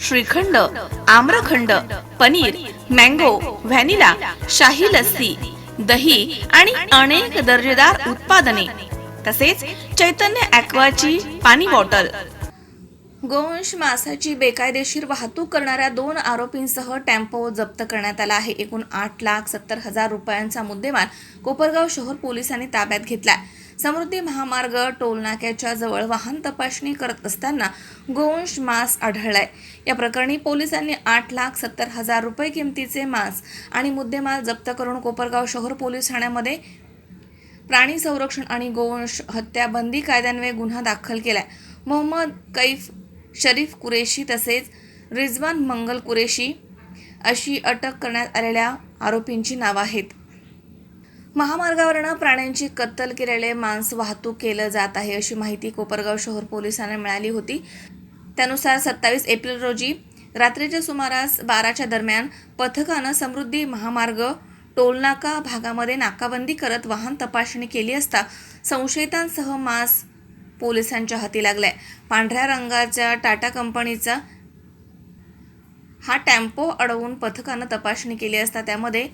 श्रीखंड आम्रखंड paneer mango vanilla शाही लस्सी दही आणि अनेक दर्जेदार उत्पादने. तसेच चैतन्य ॲक्वाची पाणी बॉटल. गोवंश मासाची बेकायदेशीर वाहतूक करणाऱ्या दोन आरोपींसह टेम्पो जप्त करण्यात आला आहे. एकूण आठ लाख सत्तर हजार रुपयांचा मुद्देमाल कोपरगाव शहर पोलिसांनी ताब्यात घेतलाय. समृद्धी महामार्ग टोलनाक्याच्या जवळ वाहन तपासणी करत असताना गोवंश मांस आढळलाय. या प्रकरणी पोलिसांनी आठ लाख सत्तर हजार रुपये किमतीचे मांस आणि मुद्देमाल जप्त करून कोपरगाव शहर पोलीस ठाण्यामध्ये प्राणी संरक्षण आणि गोवंश हत्या बंदी कायद्यान्वये गुन्हा दाखल केलाय. मोहम्मद कैफ शरीफ कुरेशी तसेच रिजवान मंगल कुरेशी अशी अटक करण्यात आलेल्या आरोपींची नावं आहेत. महामार्गावरनं प्राण्यांची कत्तल केलेले मांस वाहतूक केलं जात आहे अशी माहिती कोपरगाव शहर पोलिसांना मिळाली होती. त्यानुसार सत्तावीस एप्रिल रोजी रात्रीच्या सुमारास बाराच्या दरम्यान पथकानं समृद्धी महामार्ग टोलनाका भागामध्ये नाकाबंदी करत वाहन तपासणी केली असता संशयितांसह मांस पोलिसांच्या हाती लागलाय. पांढऱ्या रंगाच्या टाटा कंपनीचा हा टॅम्पो अडवून पथकानं तपासणी केली असता त्यामध्ये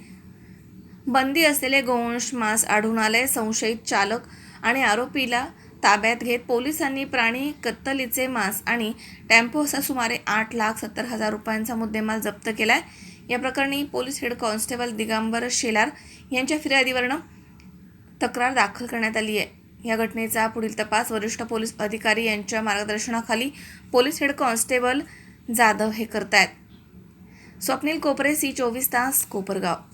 बंदी असलेले गोवंश मांस आढळून आले. संशयित चालक आणि आरोपीला ताब्यात घेत पोलिसांनी प्राणी कत्तलीचे मांस आणि टेम्पो असा सुमारे आठ लाख सत्तर हजार रुपयांचा मुद्देमाल जप्त केला आहे या प्रकरणी police head constable Digambar Shelar यांच्या फिर्यादीवरनं तक्रार दाखल करण्यात आली आहे. या घटनेचा पुढील तपास वरिष्ठ पोलीस अधिकारी यांच्या मार्गदर्शनाखाली पोलीस हेड कॉन्स्टेबल जाधव हे करतायत. स्वप्नील कोपरे सी चोवीस तास कोपरगाव.